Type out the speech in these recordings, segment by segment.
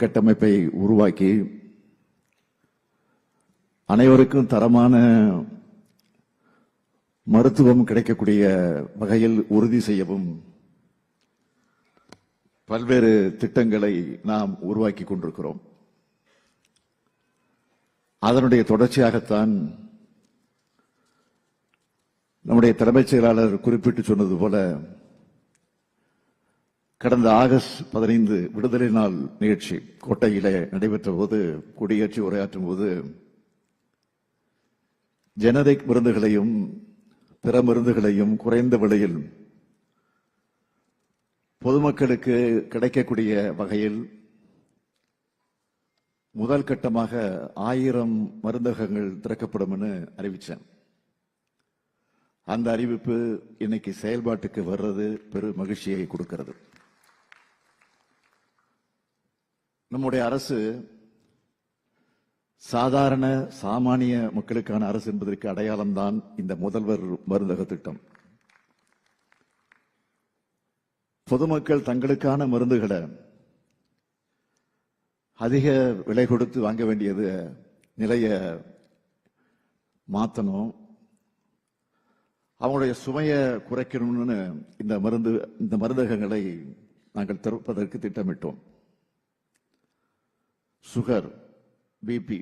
கட்டமைப்பை உருவாக்கி அனைவருக்கும் தரமான மருத்துவம் கிடைக்கக்கூடிய வகையில் உறுதி செய்யவும் பல்வேறு திட்டங்களை நாம் உருவாக்கி கொண்டிருக்கிறோம். அதனுடைய தொடர்ச்சியாகத்தான் நம்முடைய தலைமைச் செயலாளர் குறிப்பிட்டு சொன்னது போல கடந்த ஆகஸ்ட் பதினைந்து விடுதலை நாள் நிகழ்ச்சி கோட்டையிலே நடைபெற்ற போது கொடியேற்றி உரையாற்றும் போது ஜெனரிக் மருந்துகளையும் பிற மருந்துகளையும் குறைந்த விலையில் பொதுமக்களுக்கு கிடைக்கக்கூடிய வகையில் முதல் கட்டமாக ஆயிரம் மருந்தகங்கள் திறக்கப்படும் என அறிவித்தேன் அந்த அறிவிப்பு இன்னைக்கு செயல்பாட்டுக்கு வர்றது பெரு மகிழ்ச்சியை கொடுக்கிறது. நம்முடைய அரசு சாதாரண சாமானிய மக்களுக்கான அரசு என்பதற்கு அடையாளம்தான் இந்த முதல்வர் மருந்தக திட்டம். பொதுமக்கள் தங்களுக்கான மருந்துகளை அதிக விலை கொடுத்து வாங்க வேண்டியது நிலைய மாத்தணும். அவங்களுடைய சுமையை குறைக்கணும்னு இந்த மருந்து இந்த மருந்தகங்களை நாங்கள் திறப்பதற்கு திட்டமிட்டோம். சுகர் பிபி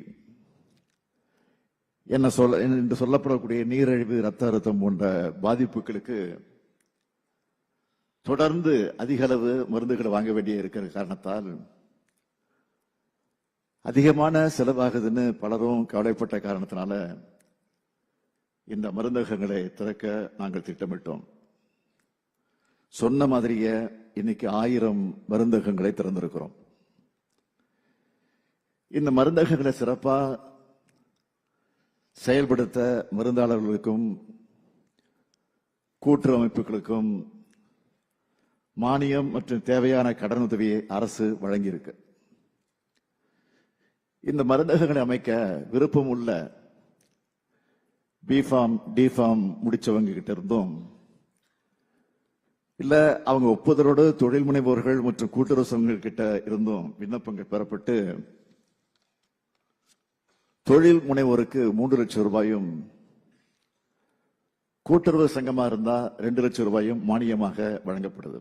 என்ன சொல்ல என்று சொல்லப்படக்கூடிய நீரிழிவு ரத்த அழுத்தம் போன்ற பாதிப்புகளுக்கு தொடர்ந்து அதிக அளவு மருந்துகளை வாங்க வேண்டிய இருக்கிற காரணத்தால் அதிகமான செலவாகுதுன்னு பலரும் கவலைப்பட்ட காரணத்தினால இந்த மருந்தகங்களை திறக்க நாங்கள் திட்டமிட்டோம். சொன்ன மாதிரியே இன்னைக்கு ஆயிரம் மருந்தகங்களை திறந்திருக்கிறோம். இந்த மருந்தகங்களை சிறப்பா செயல்படுத்த மருந்தாளர்களுக்கும் கூட்டுறவு அமைப்புகளுக்கும் மானியம் மற்றும் தேவையான கடனுதவியை அரசு வழங்கியிருக்கு. இந்த மருந்தகங்களை அமைக்க விருப்பம் உள்ள பிஃபார்ம் டிஃபார்ம் முடிச்சவங்க கிட்ட இருந்தும். இல்ல அவங்க ஒப்புதலோடு தொழில் முனைவோர்கள் மற்றும் கூட்டுறவு சங்கங்கள் கிட்ட இருந்தும். விண்ணப்பங்கள் பெறப்பட்டு தொழில் முனைவோருக்கு மூன்று லட்சம் ரூபாயும் கூட்டுறவு சங்கமா இருந்தால் ரெண்டு லட்சம் ரூபாயும் மானியமாக வழங்கப்படுது.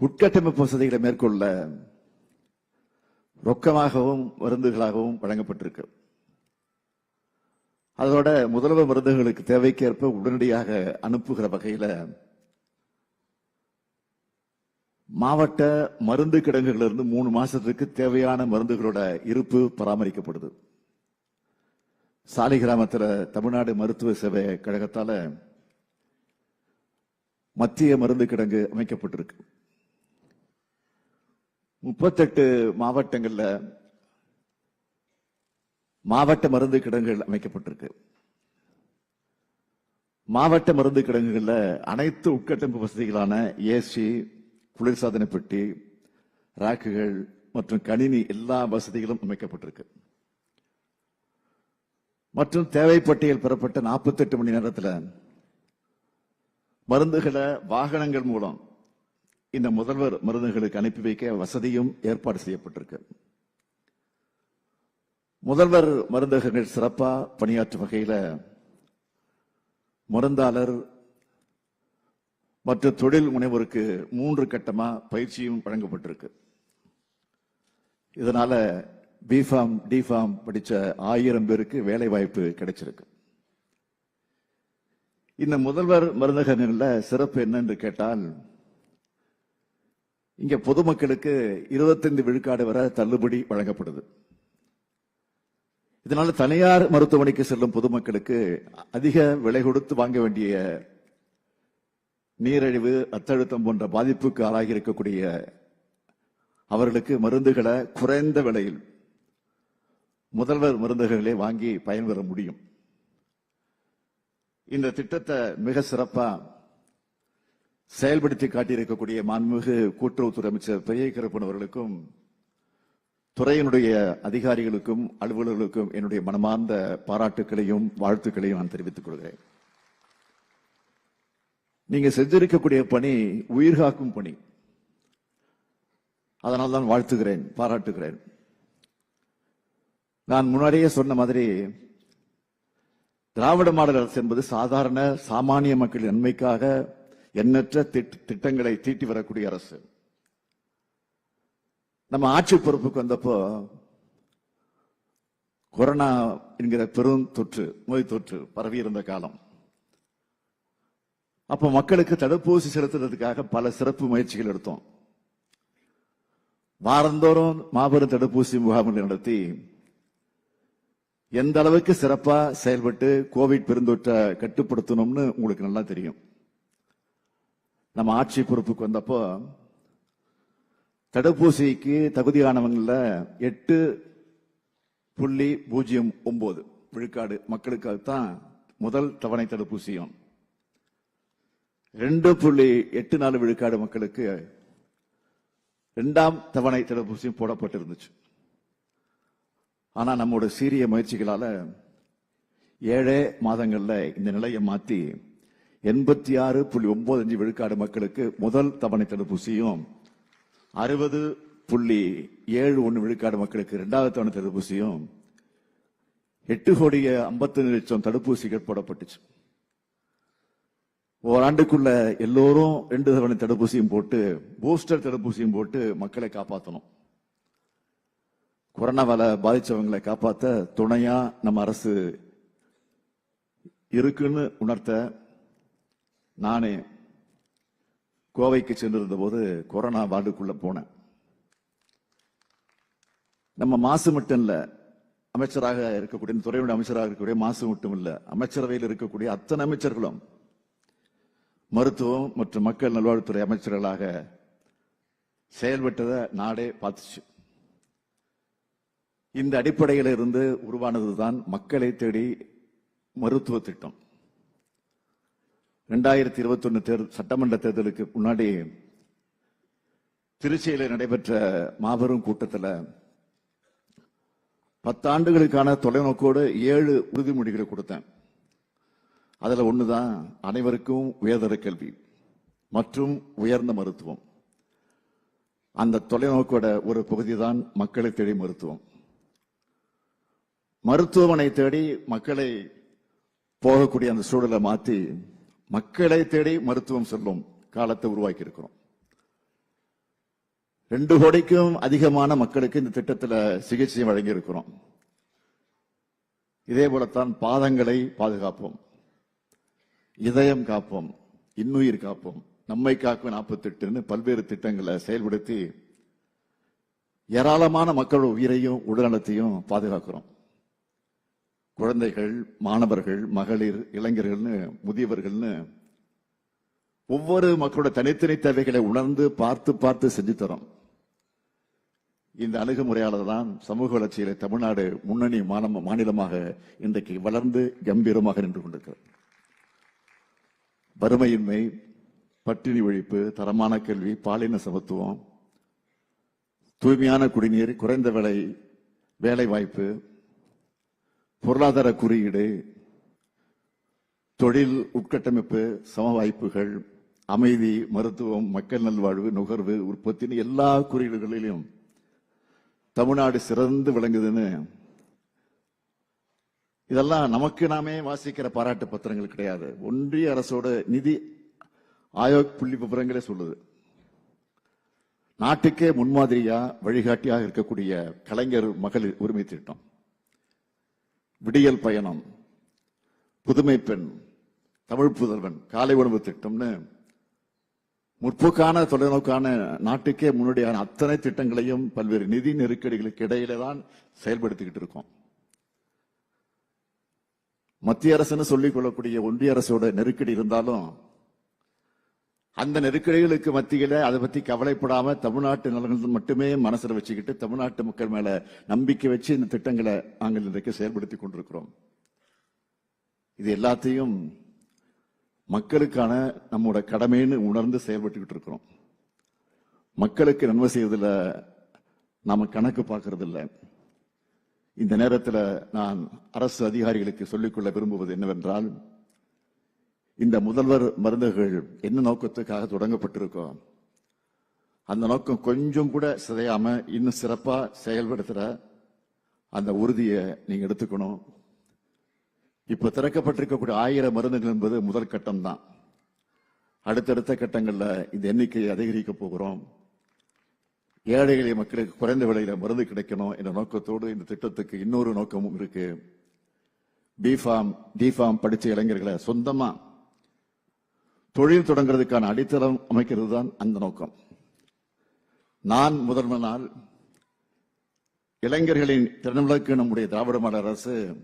உட்கட்டமைப்பு வசதிகளை மேற்கொள்ள ரொக்கமாகவும் மருந்துகளாகவும் வழங்கப்பட்டிருக்கு. அதோட முதல்வர் மருந்துகளுக்கு தேவைக்கேற்ப உடனடியாக அனுப்புகிற வகையில மாவட்ட மருந்து கிடங்குகளிலிருந்து மூணு மாசத்துக்கு தேவையான மருந்துகளோட இருப்பு பராமரிக்கப்படுது. சாலை தமிழ்நாடு மருத்துவ சேவை கழகத்தால் மத்திய மருந்து கிடங்கு அமைக்கப்பட்டிருக்கு. முப்பத்தெட்டு மாவட்டங்களில் மாவட்ட மருந்து கிடங்குகள் அமைக்கப்பட்டிருக்கு. மாவட்ட மருந்து கிடங்குகளில் அனைத்து உட்கட்டமைப்பு வசதிகளான ஏசி குளிர்சாதன பெட்டி ராக்குகள் மற்றும் கணினி எல்லா வசதிகளும் அமைக்கப்பட்டிருக்கு. மற்றும் தேவைப்பட்டியல் பெறப்பட்ட 48 மணி நேரத்தில் மருந்துகளை வாகனங்கள் மூலம் இந்த முதல்வர் மருந்துகளுக்கு அனுப்பி வைக்க வசதியும் ஏற்பாடு செய்யப்பட்டிருக்கு. முதல்வர் மருந்தகங்கள் சிறப்பாக பணியாற்றும் வகையில் மருந்தாளர் மற்ற தொழில் முனைவோருக்கு மூன்று கட்டமா பயிற்சியும் வழங்கப்பட்டிருக்கு. இதனால பிஃபார்ம் டிஃபார்ம் படிச்ச ஆயிரம் பேருக்கு வேலை வாய்ப்பு கிடைச்சிருக்கு. இந்த முதல்வர் மருந்தகங்கள்ல சிறப்பு என்னன்னு கேட்டால் இங்க பொதுமக்களுக்கு 25 விழுக்காடு வர தள்ளுபடி வழங்கப்படுது. இதனால தனியார் மருத்துவமனைக்கு செல்லும் பொதுமக்களுக்கு அதிக விலை கொடுத்து வாங்க வேண்டிய நீரிழிவு அத்தழுத்தம் போன்ற பாதிப்புக்கு ஆளாகி இருக்கக்கூடிய அவர்களுக்கு மருந்துகளை குறைந்த விலையில் முதல்வர் மருந்துகளே வாங்கி பயன்பெற முடியும். இந்த திட்டத்தை மிக சிறப்பாக செயல்படுத்தி காட்டியிருக்கக்கூடிய மாண்புமிகு கூட்டுறவுத்துறை அமைச்சர் பெரிய கருப்பன் அவர்களுக்கும் துறையினுடைய அதிகாரிகளுக்கும் அலுவலர்களுக்கும் என்னுடைய மனமார்ந்த பாராட்டுக்களையும் வாழ்த்துக்களையும் நான் தெரிவித்துக் கொள்கிறேன். நீங்க செஞ்சிருக்கக்கூடிய பணி உயிர் காக்கும் பணி. அதனால் தான் வாழ்த்துகிறேன் பாராட்டுகிறேன். நான் முன்னாடியே சொன்ன மாதிரி திராவிட மாடல் அரசு என்பது சாதாரண சாமானிய மக்களின் நன்மைக்காக எண்ணற்ற திட்ட- திட்டங்களை தீட்டி வரக்கூடிய அரசு. நம்ம ஆட்சி பொறுப்புக்கு வந்தப்போ கொரோனா என்கிற பெரும் தொற்று நோய் தொற்று பரவி இருந்த காலம். அப்ப மக்களுக்கு தடுப்பூசி செலுத்துறதுக்காக பல சிறப்பு முயற்சிகள் எடுத்தோம். வாரந்தோறும் மாபெரும் தடுப்பூசி முகாம்கள் நடத்தி எந்த அளவுக்கு சிறப்பா செயல்பட்டு கோவிட் பெருந்தொற்றை கட்டுப்படுத்தணும்னு உங்களுக்கு நல்லா தெரியும். நம்ம ஆட்சி பொறுப்புக்கு வந்தப்போ தடுப்பூசிக்கு தகுதியானவங்கள எட்டு புள்ளி பூஜ்ஜியம் ஒன்பது விழுக்காடு மக்களுக்காகத்தான் முதல் தவணை தடுப்பூசியும். ரெண்டு புள்ளி எட்டு நாலு விழுக்காடு மக்களுக்கு இரண்டாம் தவணை தடுப்பூசியும் போடப்பட்டிருந்துச்சு. ஆனா நம்மோட சீரிய முயற்சிகளால ஏழே மாதங்கள்ல இந்த நிலையை மாத்தி எண்பத்தி ஆறு புள்ளி ஒன்பது அஞ்சு விழுக்காடு மக்களுக்கு முதல் தவணை தடுப்பூசியும் அறுபது புள்ளி ஏழு ஒன்று விழுக்காடு மக்களுக்கு இரண்டாவது தவணை தடுப்பூசியும் எட்டு கோடியே ஐம்பத்தஞ்சு லட்சம் தடுப்பூசிகள் போடப்பட்டுச்சு. ஓராண்டுக்குள்ள எல்லோரும் ரெண்டு தவணை தடுப்பூசியும் போட்டு பூஸ்டர் தடுப்பூசியும் போட்டு மக்களை காப்பாற்றணும் கொரோனாவால பாதிச்சவங்களை காப்பாத்த துணையா நம்ம அரசு இருக்குன்னு உணர்த்த நானே கோவைக்கு சென்றிருந்த போது கொரோனா வார்டுக்குள்ள போனேன். நம்ம மாசு மட்டும் இல்ல அமைச்சராக இருக்கக்கூடிய துறையுடைய அமைச்சராக இருக்கக்கூடிய மாசு மட்டும் இல்ல அமைச்சரவையில் இருக்கக்கூடிய அத்தனை அமைச்சர்களும் மருத்துவம் மற்றும் மக்கள் நல்வாழ்வுத்துறை அமைச்சர்களாக செயல்பட்டதை நாடே பார்த்துச்சு. இந்த அடிப்படையில் இருந்து உருவானது தான் மக்களை தேடி மருத்துவ திட்டம். ரெண்டாயிரத்தி இருபத்தி ஒன்னு தேர்தல் சட்டமன்ற தேர்தலுக்கு முன்னாடி திருச்சியில் நடைபெற்ற மாபெரும் கூட்டத்தில் பத்தாண்டுகளுக்கான தொலைநோக்கோடு ஏழு உறுதிமொழிகளை கொடுத்தேன். அதில் ஒன்று தான் அனைவருக்கும் உயர்தர கல்வி மற்றும் உயர்ந்த மருத்துவம். அந்த தொலைநோக்கோட ஒரு பகுதி தான் மக்களை தேடி மருத்துவம். மருத்துவமனை தேடி மக்களை போகக்கூடிய அந்த சூழலை மாற்றி மக்களை தேடி மருத்துவம் செல்லும் காலத்தை உருவாக்கி இருக்கிறோம் ரெண்டு கோடிக்கும் அதிகமான மக்களுக்கு இந்த திட்டத்தில் சிகிச்சை வழங்கி இருக்கிறோம் இதே போலத்தான் பாதங்களை பாதுகாப்போம். இதயம் காப்போம் இன்னுயிர் காப்போம். நம்மை காக்கும் நாற்பத்தெட்டுன்னு பல்வேறு திட்டங்களை செயல்படுத்தி ஏராளமான மக்களோட உயிரையும் உடல்நலத்தையும் பாதுகாக்கிறோம். குழந்தைகள் மாணவர்கள் மகளிர் இளைஞர்கள்னு முதியவர்கள்னு ஒவ்வொரு மக்களோட தனித்தனி தேவைகளை உணர்ந்து பார்த்து பார்த்து செஞ்சு தரோம். இந்த அணுகுமுறையால் தான் சமூக வளர்ச்சியில தமிழ்நாடு முன்னணி மாநிலமாக இன்றைக்கு வளர்ந்து கம்பீரமாக நின்று கொண்டிருக்கிறது. வறுமையின்மை பட்டினி ஒழிப்பு தரமான கல்வி பாலின சமத்துவம் தூய்மையான குடிநீர் குறைந்த விலை வேலை வாய்ப்பு பொருளாதார குறியீடு தொழில் உட்கட்டமைப்பு சம வாய்ப்புகள் அமைதி மருத்துவம் மக்கள் நல்வாழ்வு நுகர்வு உற்பத்தின்னு எல்லா குறியீடுகளிலும் தமிழ்நாடு சிறந்து விளங்குதுன்னு இதெல்லாம் நமக்கு நாமே வாசிக்கிற பாராட்டு பத்திரங்கள் கிடையாது. ஒன்றிய அரசோட நிதி ஆயோக் புள்ளி விவரங்களே சொல்லுது. நாட்டுக்கே முன்மாதிரியா வழிகாட்டியாக இருக்கக்கூடிய கலைஞர் மகளிர் உரிமை திட்டம். விடியல் பயணம். புதுமை பெண் தமிழ் புதல்வன் காலை உணவு திட்டம்னு முற்போக்கான தொலைநோக்கான நாட்டுக்கே முன்னோடியான அத்தனை திட்டங்களையும் பல்வேறு நிதி நெருக்கடிகளுக்கு இடையில தான் செயல்படுத்திக்கிட்டு இருக்கோம். மத்திய அரசுன்னு சொல்லிக் கொள்ளக்கூடிய ஒன்றிய அரசோட நெருக்கடி இருந்தாலும் அந்த நெருக்கடிகளுக்கு மத்தியில அதை பத்தி கவலைப்படாம தமிழ்நாட்டு நலன்கள் மட்டுமே மனசுல வச்சுக்கிட்டு தமிழ்நாட்டு மக்கள் மேல நம்பிக்கை வச்சு இந்த திட்டங்களை நாங்கள் இன்றைக்கு செயல்படுத்தி கொண்டிருக்கிறோம். இது எல்லாத்தையும் மக்களுக்கான நம்மோட கடமைன்னு உணர்ந்து செயல்பட்டுக்கிட்டு இருக்கிறோம். மக்களுக்கு நன்மை செய்வதில் நாம கணக்கு பார்க்கறது இந்த நேரத்தில் நான் அரசு அதிகாரிகளுக்கு சொல்லிக்கொள்ள விரும்புவது என்னவென்றால் இந்த முதல்வர் மருந்துகள் என்ன நோக்கத்துக்காக தொடங்கப்பட்டிருக்கோ அந்த நோக்கம் கொஞ்சம் கூட சிதையாம இன்னும் சிறப்பா செயல்படுத்துற அந்த உறுதியை நீங்க எடுத்துக்கணும். இப்ப திறக்கப்பட்டிருக்கக்கூடிய ஆயிரம் மருந்துகள் என்பது முதல் கட்டம் தான். அடுத்தடுத்த கட்டங்களில் இந்த எண்ணிக்கையை அதிகரிக்க போகிறோம். ஏழை எளிய மக்களுக்கு குறைந்த விலையில மருந்து கிடைக்கணும் என்ற நோக்கத்தோடு இந்த திட்டத்துக்கு இன்னொரு நோக்கமும் இருக்கு. பிஃபார்ம் டிஃபார்ம் படித்த இளைஞர்களை சொந்தமா தொழில் தொடங்குறதுக்கான அடித்தளம் அமைக்கிறது தான் அந்த நோக்கம். நான் முதன்மனால் நாள் இளைஞர்களின் திறன்களுக்கு நம்முடைய திராவிட மாடல் அரசு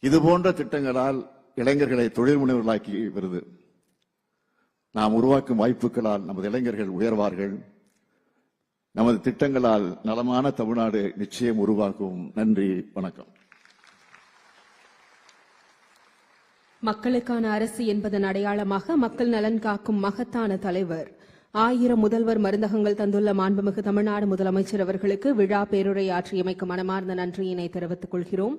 இது போன்ற திட்டங்களால் இளைஞர்களை தொழில் முனைவர்களாக்கி வருது. நாம் உருவாக்கும் வாய்ப்புகளால் நமது இளைஞர்கள் உயர்வார்கள். நமது திட்டங்களால் நலமான தமிழ்நாடு நிச்சயம் உருவாகும். நன்றி வணக்கம். மக்களுக்கான அரசு என்பதன் அடையாளமாக மக்கள் நலன் காக்கும் மகத்தான தலைவர். ஆயிரம் முதல்வர் மருந்தகங்கள் தந்துள்ள மாண்புமிகு தமிழ்நாடு முதலமைச்சர் அவர்களுக்கு விழா பேருரையாற்றியமைக்கு மனமார்ந்த நன்றியினை தெரிவித்துக் கொள்கிறோம்.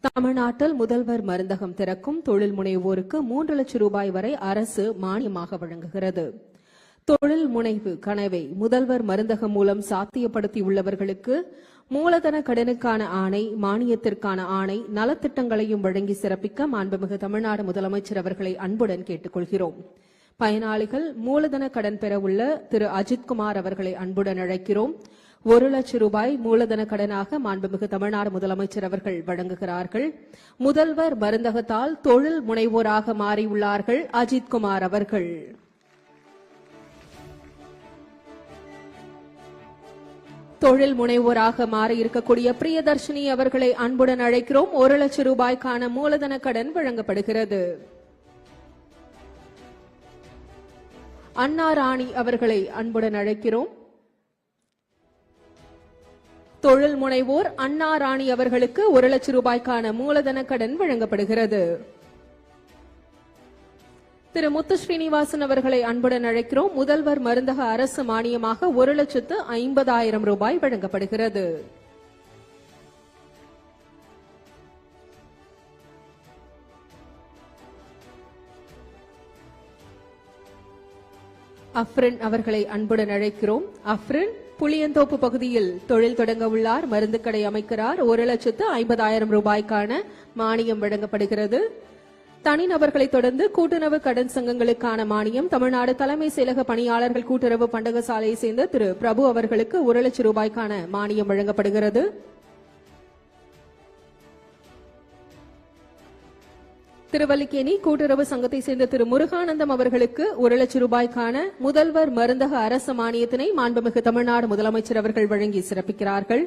தமிழ்நாட்டில் முதல்வர் மருந்தகம் திறக்கும் தொழில் முனைவோருக்கு மூன்று லட்சம் ரூபாய் வரை அரசு மானியமாக வழங்குகிறது. தொழில் முனைவு கனவை முதல்வர் மருந்தகம் மூலம் சாத்தியப்படுத்தியுள்ளவர்களுக்கு மூலதன கடனுக்கான ஆணை மானியத்திற்கான ஆணை நலத்திட்டங்களையும் வழங்கி சிறப்பிக்க மாண்புமிகு தமிழ்நாடு முதலமைச்சர் அவர்களை அன்புடன் கேட்டுக்கொள்கிறோம். பயனாளிகள் மூலதன கடன் பெற உள்ள திரு அஜித்குமார் அவர்களை அன்புடன் அழைக்கிறோம். ஒரு லட்சம் ரூபாய் மூலதன கடனாக மாண்புமிகு தமிழ்நாடு முதலமைச்சர் அவர்கள் வழங்குகிறார்கள். முதல்வர் மருந்தகத்தால் தொழில் முனைவோராக மாறியுள்ளார்கள் அஜித்குமார் அவர்கள். தொழில் முனைவோராக மாறி இருக்கக்கூடிய பிரியதர்ஷினி அவர்களை அன்புடன் அழைக்கிறோம். ஒரு லட்சம் ரூபாய்க்கான மூலதன கடன் வழங்கப்படுகிறது. அண்ணா ராணி அவர்களை அன்புடன் அழைக்கிறோம். தொழில் முனைவோர் அண்ணா ராணி அவர்களுக்கு ஒரு லட்சம் ரூபாய்க்கான மூலதன கடன் வழங்கப்படுகிறது. திரு முத்து ஸ்ரீனிவாசன் அவர்களை அன்புடன் அழைக்கிறோம். முதல்வர் மருந்தக அரசு மானியமாக ஒரு லட்சத்து ஐம்பதாயிரம் ரூபாய் வழங்கப்படுகிறது. அஃப்ரின் அவர்களை அன்புடன் அழைக்கிறோம். அஃப்ரின் புளியந்தோப்பு பகுதியில் தொழில் தொடங்க உள்ளார். மருந்து கடை அமைக்கிறார். ஒரு லட்சத்து ஐம்பதாயிரம் ரூபாய்க்கான மானியம் வழங்கப்படுகிறது. தனிநபர்களை தொடர்ந்து கூட்டுறவு கடன் சங்கங்களுக்கான மானியம் தமிழ்நாடு தலைமை செயலக பணியாளர்கள் கூட்டுறவு பண்டக சாலையை சேர்ந்த திரு பிரபு அவர்களுக்கு ஒரு லட்சம் ரூபாய்க்கான மானியம் வழங்கப்படுகிறது. திருவல்லிக்கேணி கூட்டுறவு சங்கத்தை சேர்ந்த திரு முருகானந்தம் அவர்களுக்கு ஒரு லட்சம் ரூபாய்க்கான முதல்வர் மருந்தக அரசு மானியத்தினை மாண்புமிகு தமிழ்நாடு முதலமைச்சர் அவர்கள் வழங்கி சிறப்பிக்கிறார்கள்.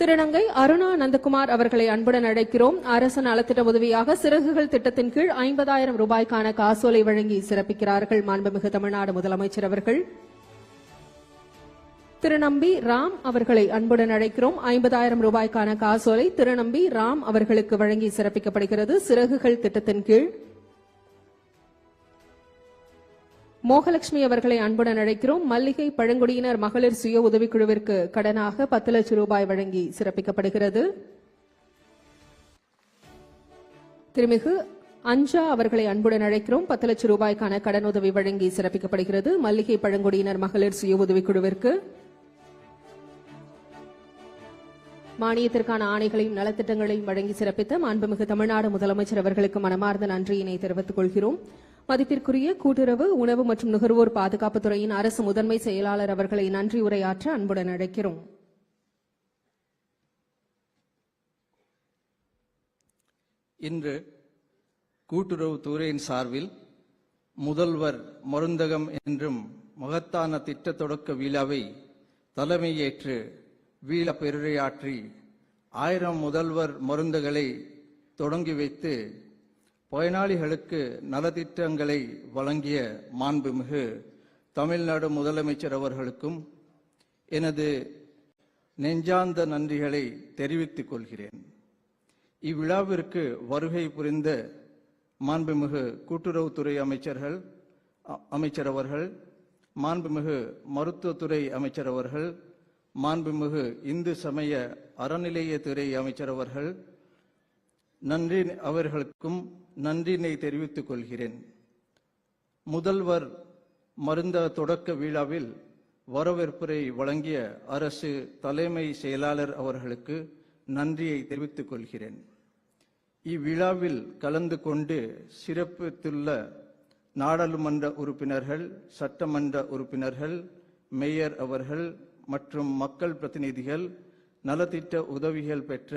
திருநங்கை அருணா நந்தகுமார் அவர்களை அன்புடன் அழைக்கிறோம். அரசு நலத்திட்ட உதவியாக சிறகுகள் திட்டத்தின் கீழ் ஐம்பதாயிரம் ரூபாய்க்கான காசோலை வழங்கி சிறப்பிக்கிறார்கள் மாண்புமிகு தமிழ்நாடு முதலமைச்சர் அவர்கள். திருநம்பி ராம் அவர்களை அன்புடன் அழைக்கிறோம். ஐம்பதாயிரம் ரூபாய்க்கான காசோலை திருநம்பி ராம் அவர்களுக்கு வழங்கி சிறப்பிக்கப்படுகிறது. சிறகுகள் திட்டத்தின் கீழ் மோகலட்சுமி அவர்களை அன்புடன் அழைக்கிறோம். மல்லிகை பழங்குடியினர் மகளிர் சுய உதவிக்குழுவிற்கு கடனாக பத்து லட்சம் ரூபாய் வழங்கி சிறப்பிக்கப்படுகிறது. திருமிகு அஞ்சா அவர்களை அன்புடன் அழைக்கிறோம். பத்து லட்சம் ரூபாய்க்கான கடன் உதவி வழங்கி சிறப்பிக்கப்படுகிறது. மல்லிகை பழங்குடியினர் மகளிர் சுய உதவிக்குழுவிற்கு. மானியத்திற்கான ஆணைகளையும் நலத்திட்டங்களையும் வழங்கி சிறப்பித்த மாண்புமிகு தமிழ்நாடு முதலமைச்சர் அவர்களுக்கு மனமார்ந்த நன்றியினை தெரிவித்துக் கொள்கிறோம். மதிப்பிற்குரிய கூட்டுறவு உணவு மற்றும் நுகர்வோர் பாதுகாப்புத்துறையின் அரசு முதன்மை செயலாளர் அவர்களை நன்றி உரையாற்ற அன்புடன் அழைக்கிறோம். இன்று கூட்டுறவுத்துறையின் சார்பில் முதல்வர் மருந்தகம் என்றும் மகத்தான திட்ட தொடக்க விழாவை தலைமையேற்று வீழ பெருரையாற்றி ஆயிரம் முதல்வர் மருந்துகளை தொடங்கி வைத்து பயனாளிகளுக்கு நலத்திட்டங்களை வழங்கிய மாண்புமிகு தமிழ்நாடு முதலமைச்சர் அவர்களுக்கும் எனது நெஞ்சார்ந்த நன்றிகளை தெரிவித்துக் கொள்கிறேன். இவ்விழாவிற்கு வருகை புரிந்த மாண்புமிகு கூட்டுறவுத்துறை அமைச்சர்கள் அமைச்சர் அவர்கள் மாண்புமிகு மருத்துவத்துறை அமைச்சர் அவர்கள் மாண்புமிகு இந்து சமய அறநிலையத்துறை அமைச்சர் அவர்கள் நன்றி அவர்களுக்கும் நன்றினை தெரிவித்துக் கொள்கிறேன். முதல்வர் மருந்த தொடக்க விழாவில் வரவேற்புரை வழங்கிய அரசு தலைமை செயலாளர் அவர்களுக்கு நன்றியை தெரிவித்துக் கொள்கிறேன். இவ்விழாவில் கலந்து கொண்டு சிறப்பித்துள்ள நாடாளுமன்ற உறுப்பினர்கள் சட்டமன்ற உறுப்பினர்கள் மேயர் அவர்கள் மற்றும் மக்கள் பிரதிநிதிகள் நலத்திட்ட உதவிகள் பெற்ற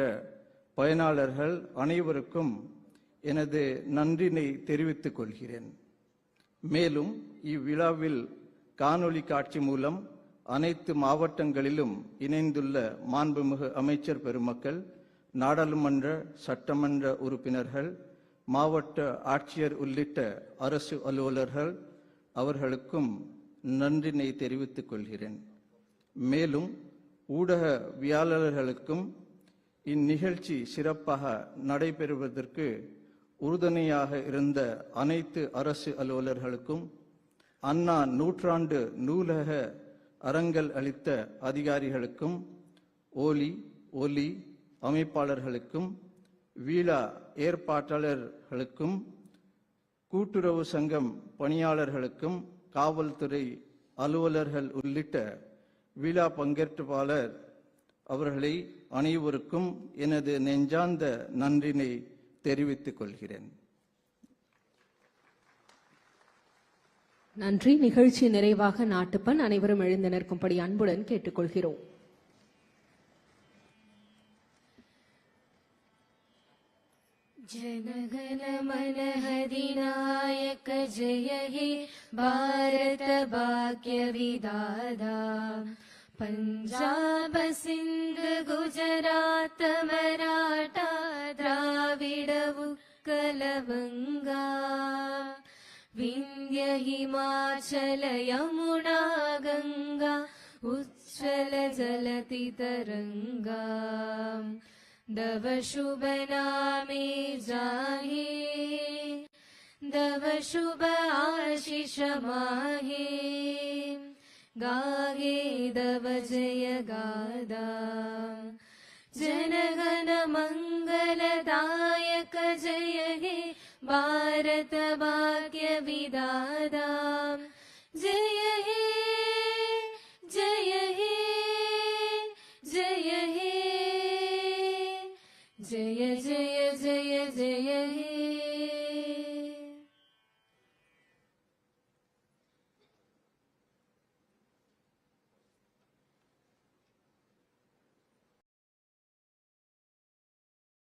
பயனாளர்கள் அனைவருக்கும் எனது நன்றினை தெரிவித்துக் கொள்கிறேன். மேலும் இவ்விழாவில் காணொளி காட்சி மூலம் அனைத்து மாவட்டங்களிலும் இணைந்துள்ள மாண்புமிகு அமைச்சர் பெருமக்கள் நாடாளுமன்ற சட்டமன்ற உறுப்பினர்கள் மாவட்ட ஆட்சியர் உள்ளிட்ட அரசு அலுவலர்கள் அவர்களுக்கும் நன்றினை தெரிவித்துக் கொள்கிறேன். மேலும் ஊடகவியாளர்களுக்கும் இந்நிகழ்ச்சி சிறப்பாக நடைபெறுவதற்கு உறுதுணையாக இருந்த அனைத்து அரசு அலுவலர்களுக்கும் அண்ணா நூற்றாண்டு நூலக அரங்கல் அளித்த அதிகாரிகளுக்கும் ஓலி ஒலி அமைப்பாளர்களுக்கும் வீழா ஏற்பாட்டாளர்களுக்கும் கூட்டுறவு சங்கம் பணியாளர்களுக்கும் காவல்துறை அலுவலர்கள் உள்ளிட்ட விழா பங்கேற்பாளர் அவர்களை அனைவருக்கும் எனது நெஞ்சார்ந்த நன்றினை தெரிவித்துக் கொள்கிறேன் நன்றி நிகழ்ச்சி நிறைவாக நாட்டுப்பண் அனைவரும் எழுந்து நிற்கும்படி அன்புடன் கேட்டுக்கொள்கிறோம் जनगण मन हरिनायक जय हे भारत भाग्य विदादा पञ्जाब सिन्ध गुजरात मराठा द्राविड उत्कलवङ्गा विन्ध्य हिमाचल यमुना गङ्गा उच्चल जलति तरङ्गा। दव शुभ नामे जाहे दव शुभ आशिष माहे। गाहे दव जय गादा कृतभाग्यविदादा